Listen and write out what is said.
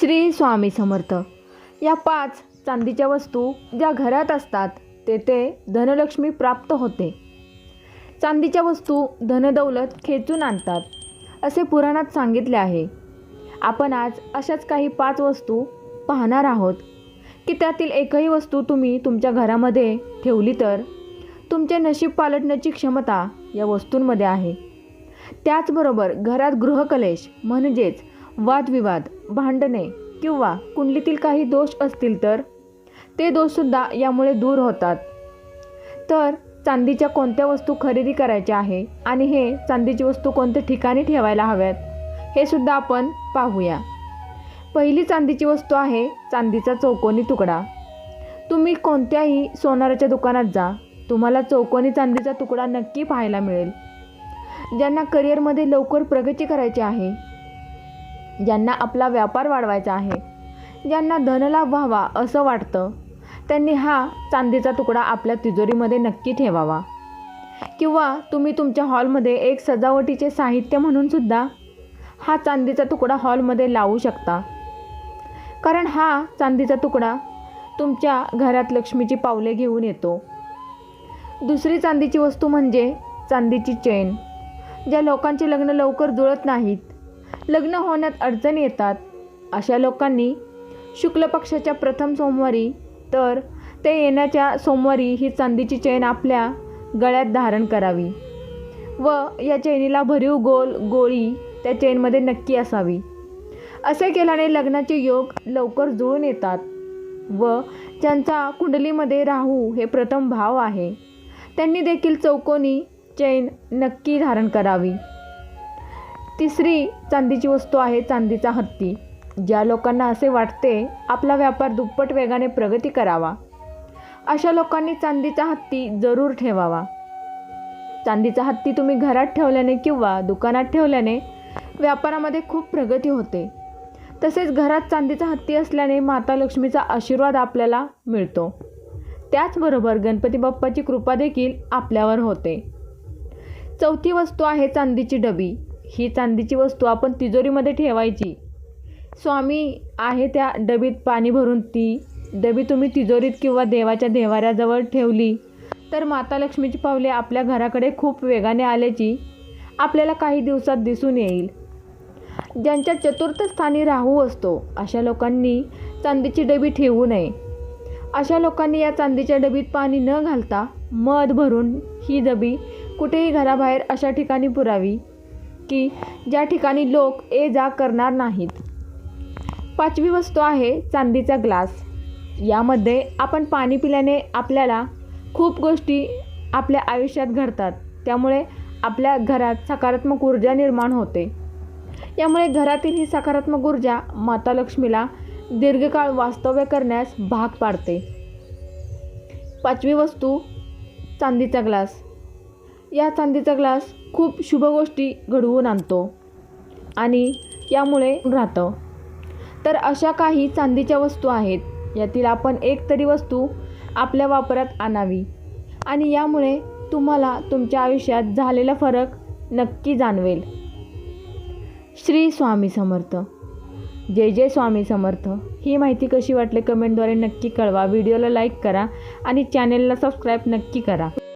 श्री स्वामी समर्थ. या पाच चांदीच्या वस्तू ज्या घरात असतात तेथे धनलक्ष्मी प्राप्त होते. चांदीच्या वस्तू धनदौलत खेचून आणतात असे पुराणात सांगितले आहे. आपण आज अशाच काही पाच वस्तू पाहणार आहोत. की त्यातील एकही वस्तू तुम्ही तुमच्या घरामध्ये ठेवली तर तुमचे नशीब पालटण्याची क्षमता या वस्तूंमध्ये आहे. त्याचबरोबर घरात गृहकलेश म्हणजेच वादविवाद भांडणे किंवा कुंडलीतील काही दोष असतील तर? ते दोषसुद्धा यामुळे दूर होतात. तर चांदीच्या कोणत्या वस्तू खरेदी करायच्या आहे आणि हे चांदीची वस्तू कोणत्या ठिकाणी ठेवायला हव्यात? हे सुद्धा आपण पाहूया. पहिली चांदीची वस्तू आहे चांदीचा चौकोनी तुकडा. तुम्ही कोणत्याही सोनाराच्या दुकानात जा तुम्हाला चौकोनी चांदीचा तुकडा नक्की पाहायला मिळेल. ज्यांना करिअरमध्ये लवकर प्रगती करायची आहे ज्यांना आपला व्यापार वाढवायचा आहे. ज्यांना धनलाभ व्हावा असं वाटतं त्यांनी हा चांदीचा तुकडा आपल्या तिजोरीमध्ये नक्की ठेवावा. किंवा तुम्ही तुमच्या हॉलमध्ये एक सजावटीचे साहित्य म्हणून सुद्धा हा चांदीचा तुकडा हॉलमध्ये लावू शकता. कारण हा चांदीचा तुकडा तुमच्या घरात लक्ष्मीची पावले घेऊन येतो. दुसरी चांदीची वस्तू म्हणजे चांदीची चेन ज्या लोकांचे लग्न लवकर जुळत नाहीत लग्न होण्यात अडचणी येतात. अशा लोकांनी शुक्ल पक्षाच्या प्रथम सोमवारी तर ते येण्याच्या सोमवारी ही चांदीची चेन आपल्या गळ्यात धारण करावी व या चेनीला भरीव गोल गोळी त्या चेनमध्ये नक्की असावी. असे केल्याने लग्नाचे योग लवकर जुळून येतात व ज्यांचा कुंडलीमध्ये राहू हे प्रथम भाव आहे त्यांनी देखील चौकोनी चैन नक्की धारण करावी. तिसरी चांदीची वस्तू आहे चांदीचा हत्ती. ज्या लोकांना असे वाटते आपला व्यापार दुप्पट वेगाने प्रगती करावा. अशा लोकांनी चांदीचा हत्ती जरूर ठेवावा. चांदीचा हत्ती तुम्ही घरात ठेवल्याने किंवा दुकानात ठेवल्याने व्यापारामध्ये खूप प्रगती होते. तसेच घरात चांदीचा हत्ती असल्याने माता लक्ष्मीचा आशीर्वाद आपल्याला मिळतो. त्याचबरोबर गणपती बाप्पाची कृपा देखील आपल्यावर होते. चौथी वस्तू आहे चांदीची डबी. ही चांदीची वस्तू आपण तिजोरीमध्ये ठेवायची. स्वामी आहे त्या डबीत पाणी भरून ती डबी तुम्ही तिजोरीत किंवा देवाच्या देवाऱ्याजवळ ठेवली तर माता लक्ष्मीची पावले आपल्या घराकडे खूप वेगाने आल्याची आपल्याला काही दिवसात दिसून येईल. ज्यांच्या चतुर्थ स्थानी राहू असतो अशा लोकांनी चांदीची डबी ठेवू नये. अशा लोकांनी या चांदीच्या डबीत पाणी न घालता मध भरून ही डबी कुठेही घराबाहेर अशा ठिकाणी पुरावी. की ज्या ठिकाणी लोक ये जा करणार नाहीत. पाचवी वस्तू आहे चांदीचा ग्लास. यामध्ये आपण पाणी पिल्याने आपल्याला खूप गोष्टी आपल्या आयुष्यात घडतात. त्यामुळे आपल्या घरात सकारात्मक ऊर्जा निर्माण होते. यामुळे घरातील ही सकारात्मक ऊर्जा माता लक्ष्मीला दीर्घकाळ वास्तव्य करण्यास भाग पाडते. पाचवी वस्तू चांदीचा ग्लास. या चांदीचा ग्लास खूप शुभ गोष्टी घडवून आणतो. आणि यामुळे राहतं. तर अशा काही चांदीच्या वस्तू आहेत. यातील आपण एक तरी वस्तू आपल्या वापरात आणावी. आणि यामुळे तुम्हाला तुमच्या आयुष्यात झालेला फरक नक्की जाणवेल. श्री स्वामी समर्थ. जय जय स्वामी समर्थ. ही माहिती कशी वाटली कमेंटद्वारे नक्की कळवा. व्हिडिओला लाईक करा आणि चॅनेलला सबस्क्राईब नक्की करा.